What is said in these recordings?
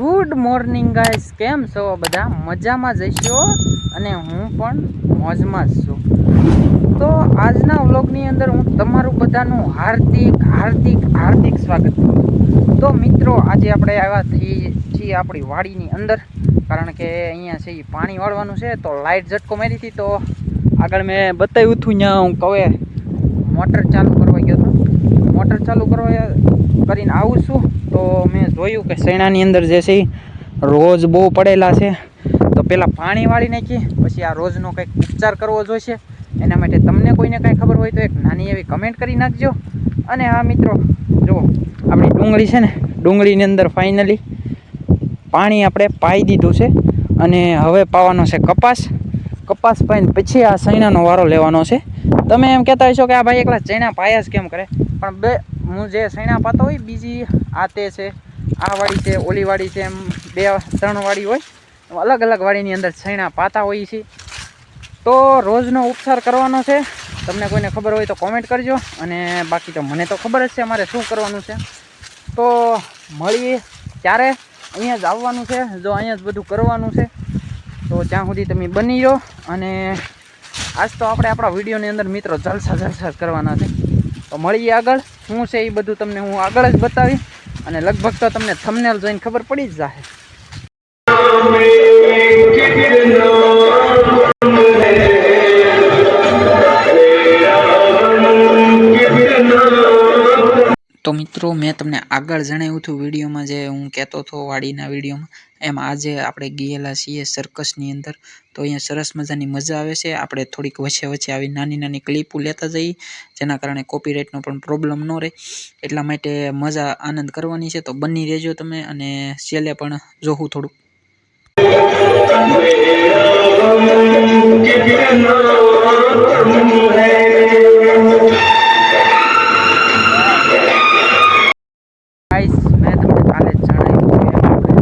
Good morning guys. કેમ છો બધા? મજામાં જઈશો અને હું પણ મોજમાં જ છું. તો આજના વ્લોગની અંદર હું તમારું બધાનું હાર્દિક હાર્દિક હાર્દિક સ્વાગત કરું તો મિત્રો, આજે આપણે આવ્યા થઈએ છીએ આપણી વાડીની અંદર. કારણ કે અહીંયા છે પાણી વાળવાનું છે, તો લાઇટ ઝટકો મારી હતી, તો આગળ મેં બતાવ્યું હતું, ત્યાં હું કવે મોટર ચાલુ કરવા ગયો હતો. મોટર ચાલુ કરવા કરીને આવું છું. તો મેં જોયું કે સૈણાની અંદર જે છે રોજ બહુ પડેલા છે. તો પહેલાં પાણી વાળી નાખી, પછી આ રોજનો કંઈક ઉપચાર કરવો જોઈશે. એના માટે તમને કોઈને કાંઈ ખબર હોય તો એક નાની એવી કમેન્ટ કરી નાખજો. અને હા મિત્રો જુઓ આપણી ડુંગળી છે ને, ડુંગળીની અંદર ફાઇનલી પાણી આપણે પાઈ દીધું છે. અને હવે પાવાનો છે કપાસ. કપાસ પાઈને પછી આ સૈણાનો વારો લેવાનો છે. તમે એમ કહેતા હશો કે આ ભાઈ એકલા ચૈણા પાયા જ કેમ કરે? પણ બે હું જે સૈણા પાતો હોય, બીજી આ તે છે, આ વાડી છે, ઓલી વાડી છે, એમ બે, ત્રણ વાડી હોય. અલગ અલગ વાડીની અંદર સૈણા પાતા હોઈએ છીએ તો રોજનો ઉપચાર કરવાનો છે. તમને કોઈને ખબર હોય તો કોમેન્ટ કરજો. અને બાકી તો મને તો ખબર જ છે મારે શું કરવાનું છે. તો મળીએ ત્યારે. અહીંયા જ આવવાનું છે. જો અહીંયા જ બધું કરવાનું છે. તો ત્યાં સુધી તમે બની રહો. અને આજ તો આપણે આપણા વિડીયોની અંદર મિત્રો જલસા જલસા કરવાના છે. તો મળીએ આગળ. શું છે એ બધું તમને હું આગળ જ બતાવી અને લગભગ તો તમને થમનેલ જોઈને ખબર પડી જ જશે તો મિત્રો, મેં તમને આગળ જણાવ્યું હતું વિડીયોમાં જે હું કહેતો હતો વાડીના વિડીયોમાં. એમ આજે આપણે ગયેલા છીએ સર્કસની અંદર. તો અહીંયા સરસ મજાની મજા આવે છે. આપણે થોડીક વચ્ચે વચ્ચે આવી નાની નાની ક્લિપો લેતા જઈએ, જેના કારણે કોપીરાઇટનો પણ પ્રોબ્લેમ ન રહે. એટલા માટે મજા આનંદ કરવાની છે. તો બની રહેજો તમે અને છેલ્લે પણ જોવું થોડુંક. ગાઈસ મેં તમને કાલે જ જણાવ્યું કે આપણે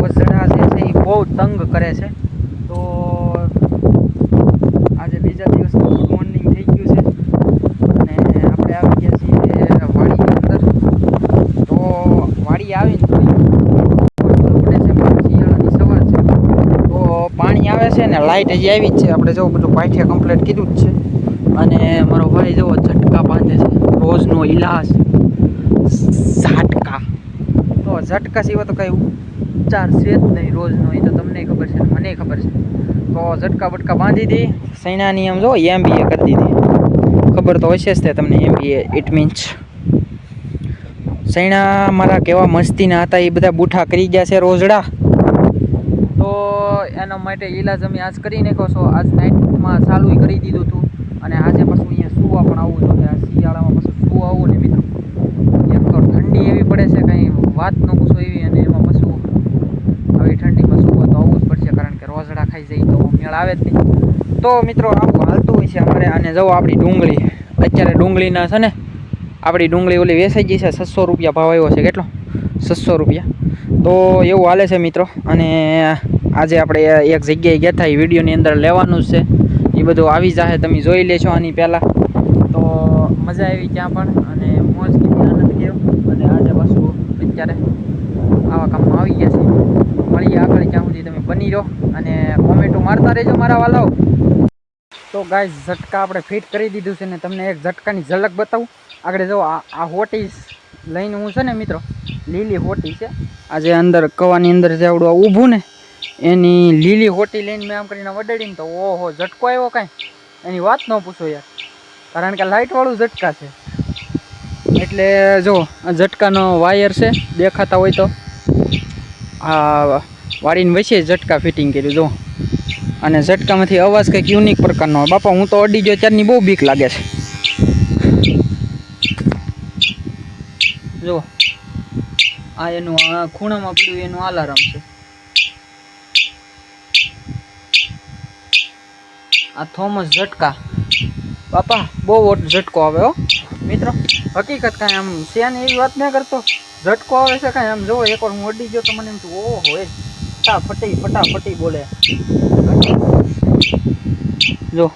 રોજડા જે છે એ બહુ તંગ કરે છે. તો આજે બીજા દિવસનું ગુડ મોર્નિંગ થઈ ગયું છે. અને આપણે આવી ગયા છીએ વાડીની અંદર. તો વાડી આવીને પાણી આવે છે ને લાઇટ હજી આવી જ છે. આપણે જો બધું પાઠિયા કમ્પ્લીટ કીધું જ છે. અને મારો ભાઈ જેવો ઝટકા બાંધે છે. રોજનો ઇલાજ ઝાટકા. તો ઝટકા સિવાય તો કઈ ઉપચાર છે જ નહીં, રોજનો, એ તો તમને ખબર છે મને ખબર છે. તો ઝટકા બટકા બાંધી દી, સૈનાની એમ જો એમ બી એ કરી દીધી. ખબર તો હશે જ તે તમને એમ બી એ ઇટ મીન્સ સૈણા મારા કેવા મસ્તીના હતા, એ બધા બૂઠા કરી ગયા છે રોજડા. તો એના માટે ઈલાજ અમે આજ કરી નાખો છો. આજ નાઇટમાં ચાલુ કરી દીધું હતું અને આજે પાછું અહીંયા સુવા પણ આવવું જોઈએ આ શિયાળામાં પાછું સુવા આવવું ને મિત્રો. એક તો ઠંડી એવી પડે છે, કંઈ વાત ન પૂછો એવી અને એમાં પાછું આવી ઠંડીમાં સુવા તો આવવું જ પડશે કારણ કે રોજડા ખાઈ જાય તો મેળ આવે જ નહીં. તો મિત્રો આવું હાલતું હોય છે અમારે. અને જવું આપણી ડુંગળી. અત્યારે ડુંગળીના છે ને, આપણી ડુંગળી ઓલી વેસાઈ ગઈ છે. છસો રૂપિયા ભાવ આવ્યો છે. કેટલો? છસો રૂપિયા. તો એવું હાલે છે મિત્રો. અને આજે આપણે એક જગ્યાએ ગયા હતા. એ વિડીયોની અંદર લેવાનું છે. એ બધું આવી જશે તમે જોઈ લેશો આની પહેલાં. તો મજા આવી ત્યાં પણ. અને મોજ કીધી આનંદ ગયો અને આજે પાછું અત્યારે આવા કામમાં આવી ગયા છે મળીએ આગળ ત્યાં સુધી તમે બની રહો અને કોમેન્ટો મારતા રહેજો મારા વાલાઓ તો ગાય ઝટકા આપણે ફિટ કરી દીધું છે ને તમને એક ઝટકાની ઝલક બતાવું. આગળ જો આ આ હોટી લઈને હું છે ને મિત્રો, લીલી હોટી છે. આજે અંદર કવાની અંદર જે આવડું આ ઊભું ને, એની લીલી હોટી લઈને મેં આમ કરીને વડાડીને તો ઓહો, ઝટકો આવ્યો કાંઈ? એની વાત ન પૂછો યાર. કારણ કે લાઇટવાળું ઝટકા છે. એટલે જો, આ ઝટકાનો વાયર છે, દેખાતા હોય તો. આ વાળીને વચ્ચે ઝટકા ફિટિંગ કર્યું, જો. અને ઝટકામાંથી અવાજ કંઈક યુનિક પ્રકારનો હોય. બાપા, હું તો અડી ગયો, ત્યારની બહુ બીક લાગે છે. જો. આ એનું, આ ખૂણામાં પડ્યું, એનું અલાર્મ છે. આ થોમસ ઝટકા. બાપા, બહુ ઝટકો આવે, હો. મિત્રો, હકીકત કાંઈ આમ શિયાની એવી વાત ના કરતો? ઝટકો આવે છે કાંઈ આમ જોવો એકવાર હું અડી ગયો તો મને એમ ઓહો, એ ફટાફટી ફટાફટી બોલે. જો.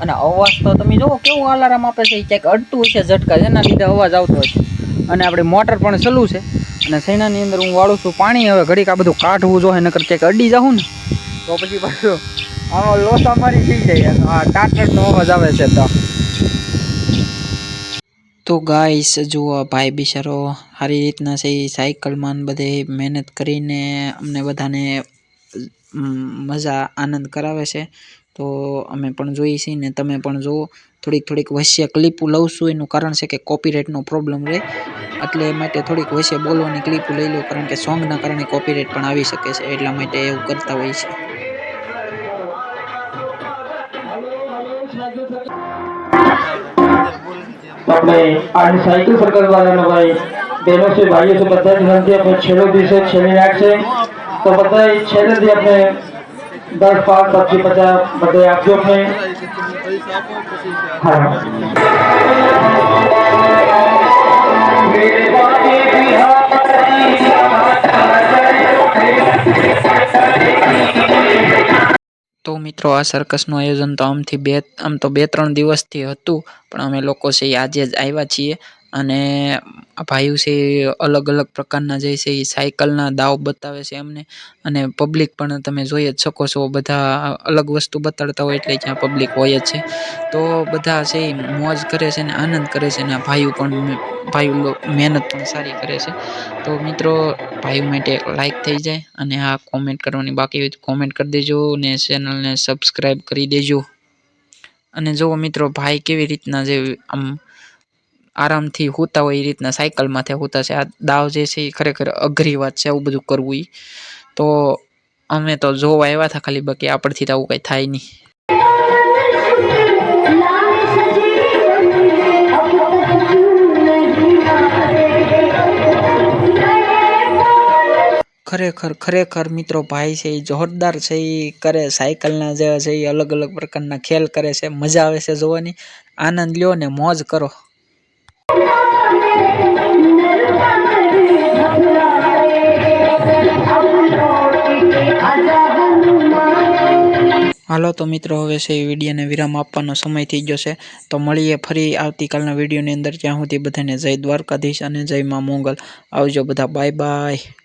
અને અવાજ તો તમે જુઓ કેવું અલાર્મ આપે છે એ ક્યાંક અડતું હશે ઝટકા, જેના લીધે અવાજ આવતો હશે. અને આપણી મોટર પણ ચલું છે. અને સૈનાની અંદર હું વાળું છું પાણી, હવે ઘડીક આ બધું કાઢવું જોઈએ, નકર ક્યાંક અડી જાઉં ને. તો પછી પાછું આમાં લોસા મારી થઈ જાય. આ ટાટરનો અવાજ આવે છે તો. તો ગાઈસ જુઓ ભાઈ બિચારો સારી રીતના છે, એ સાયકલમાં બધે મહેનત કરીને અમને બધાને મજા, આનંદ કરાવે છે. તો અમે પણ જોઈએ છીએ ને તમે પણ જુઓ. થોડીક થોડીક વચ્ચે ક્લિપો લઉં છું, એનું કારણ છે કે કોપીરાઇટનો પ્રોબ્લેમ રહે એટલે માટે થોડીક વચ્ચે બોલવાની ક્લિપો લઈ લો કારણ કે સોંગના કારણે કોપીરાઇટ પણ આવી શકે છે, એટલા માટે એવું કરતા હોય છે. આપણે આની સાયકલ સરકાર વાળાનો ભાઈ બહેનો છે ભાઈઓ છે બધા જ વિનંતી આપણે છેલ્લો દિવસે છેલ્લી રાત છે તો બધા છેલ્લેથી આપણે દસ પાંચ પચીસ પચાસ બધે આપજો આપણે હા મિત્રો, આ સર્કસનું આયોજન તો આમથી બે, આમ તો બે, ત્રણ દિવસથી હતું, પણ અમે લોકો છે આજે જ આવ્યા છીએ. અને આ ભાઈઓ છે એ અલગ અલગ પ્રકારના જે છે એ સાયકલના દાવ બતાવે છે એમને. અને પબ્લિક પણ તમે જોઈ જ શકો છો, બધા અલગ વસ્તુ બતાડતા હોય એટલે ત્યાં પબ્લિક હોય જ છે. તો બધા છે એ મોજ કરે છે ને આનંદ કરે છે ને આ ભાઈઓ પણ ભાઈઓ મહેનત પણ સારી કરે છે. તો મિત્રો, ભાઈઓ માટે લાઈક થઈ જાય અને આ કોમેન્ટ કરવાની બાકી હોય તો કોમેન્ટ કરી દેજો ને ચેનલને સબસ્ક્રાઈબ કરી દેજો. અને જુઓ મિત્રો, ભાઈ કેવી રીતના જે આમ આરામથી હોતા હોય એ રીતના સાયકલમાંથી હોતા છે. આ દાવ જે છે એ ખરેખર અઘરી વાત છે, આવું બધું કરવું એ તો અમે તો જોવા આવ્યા હતા ખાલી, બાકી આપણથી તો આવું કંઈ થાય નહીં. ખરેખર ખરેખર મિત્રો ભાઈ છે એ જોરદાર છે, એ કરે સાયકલના જે છે એ અલગ અલગ પ્રકારના ખેલ કરે છે, મજા આવે છે જોવાની. આનંદ લ્યો ને મોજ કરો. હાલો તો મિત્રો, હવે છે એ વિડીયોને વિરામ આપવાનો સમય થઈ ગયો છે. તો મળીએ ફરી આવતીકાલના વિડીયોની અંદર. ત્યાં સુધી બધાને જય દ્વારકાધીશ અને જય મા મોગલ. આવજો બધા. Bye bye.